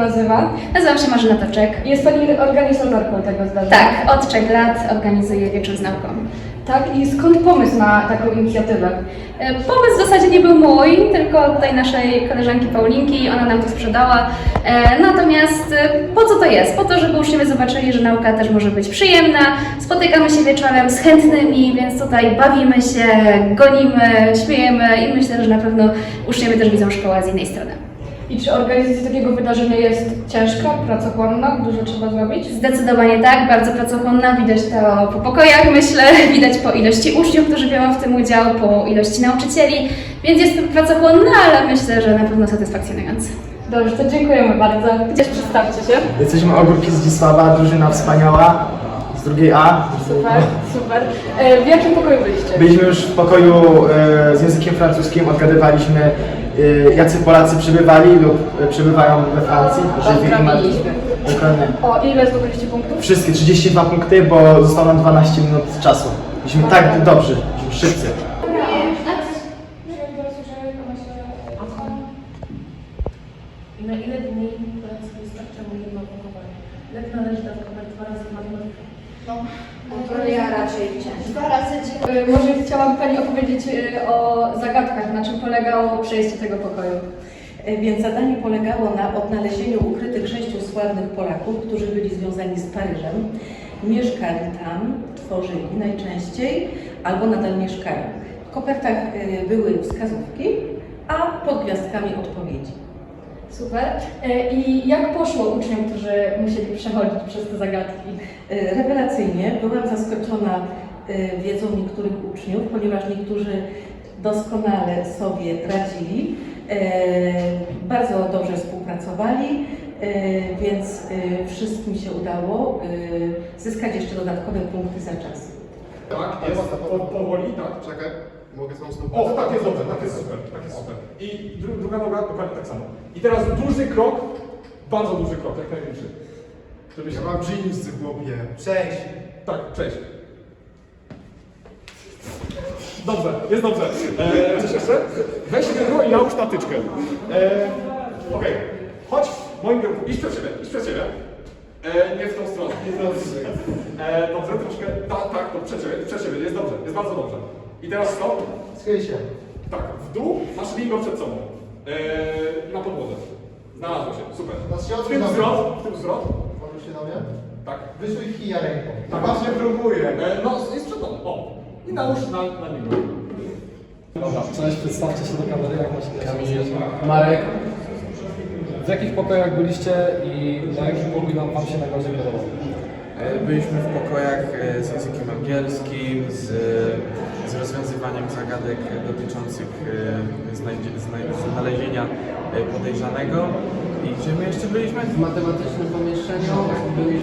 nazywa? Nazywam się Marzena Toczek. Jest Pani organizatorką tego zdarzenia. Tak, od trzech lat organizuję wieczór z nauką. Tak, i skąd pomysł na taką inicjatywę? E, Pomysł w zasadzie nie był mój, tylko tutaj naszej koleżanki Paulinki, ona nam to sprzedała. E, natomiast e, po co to jest? Po to, żeby uczniowie zobaczyli, że nauka też może być przyjemna. Spotykamy się wieczorem z chętnymi, więc tutaj bawimy się, gonimy, śmiejemy i myślę, że na pewno uczniowie też widzą szkołę z innej strony. I czy organizacja takiego wydarzenia jest ciężka, pracochłonna, dużo trzeba zrobić? Zdecydowanie tak, bardzo pracochłonna, widać to po pokojach myślę, widać po ilości uczniów, którzy biorą w tym udział, po ilości nauczycieli, więc jest to pracochłonna, ale myślę, że na pewno satysfakcjonujące. Dobrze, to dziękujemy bardzo. Gdzieś przedstawcie się. Jesteśmy Ogórki z Dzisława, drużyna wspaniała z drugiej A. Super, super. E, w jakim pokoju byliście? Byliśmy już w pokoju e, z językiem francuskim, odgadywaliśmy e, jacy Polacy przybywali lub e, przebywają we Francji. żeby im- Odprawiliśmy. Dokładnie. O, ile zdobyliście punktów? Wszystkie 32 punkty, bo zostało nam 12 minut czasu. Byliśmy tak dobrzy, byliśmy szybcy. I na ile dni pracy wystarcza mu jedno opakowanie? Jak należy dawkować dwa razy matematykę? Ja raczej ciężko. Dwa razy dziennie. E, może chciałaby Pani opowiedzieć e, o zagadkach, na czym polegało przejście tego pokoju? E, Więc zadanie polegało na odnalezieniu ukrytych sześciu sławnych Polaków, którzy byli związani z Paryżem, mieszkali tam, tworzyli najczęściej albo nadal mieszkają. W kopertach były wskazówki, a pod gwiazdkami odpowiedzi. Super. E, I jak poszło uczniom, którzy musieli przechodzić przez te zagadki? E, Rewelacyjnie byłam zaskoczona e, wiedzą niektórych uczniów, ponieważ niektórzy doskonale sobie radzili, bardzo dobrze współpracowali, więc wszystkim się udało zyskać jeszcze dodatkowe punkty za czas. Tak, jest po, powoli, tak? Czekaj, mogę z tą stopą. O, tak jest dobrze, tak jest super, tak jest super. I dru, druga noga dokładnie tak samo. I teraz duży krok, bardzo duży krok, jak największy. Żeby się... Ja mam dżinsy, chłopie. Cześć. Tak, cześć. Dobrze, jest dobrze. E, coś jeszcze? Weź tego i nałóż na tyczkę. E, Okej, chodź w moim kierunku, idź przed siebie, idź przed siebie. E, nie w tą stronę, nie w tą stronę. E, dobrze, troszkę, tak, tak, to przed siebie, przed siebie, jest dobrze, jest bardzo dobrze. I teraz stop. Schyl się. Tak, w dół, masz lingo przed sobą. E, na podłodze. Znalazło się, super. Na środku W tym nogi. zwrot, w tym zwrot. Możesz się na mnie? Tak. Wysuj kija ręką. Tak. Właśnie próbuję. E, no, jest przed tobą, o. I nałóż na, na lingo. Cześć, przedstawcie się do kamery, jak macie Kamil, Marek. W jakich pokojach byliście i na jakim pokój wam wam się najbardziej podobał? E, Byliśmy w pokojach e, z językiem angielskim, z, z rozwiązywaniem zagadek dotyczących e, znalezienia podejrzanego. I gdzie my jeszcze byliśmy? W matematycznym pomieszczeniu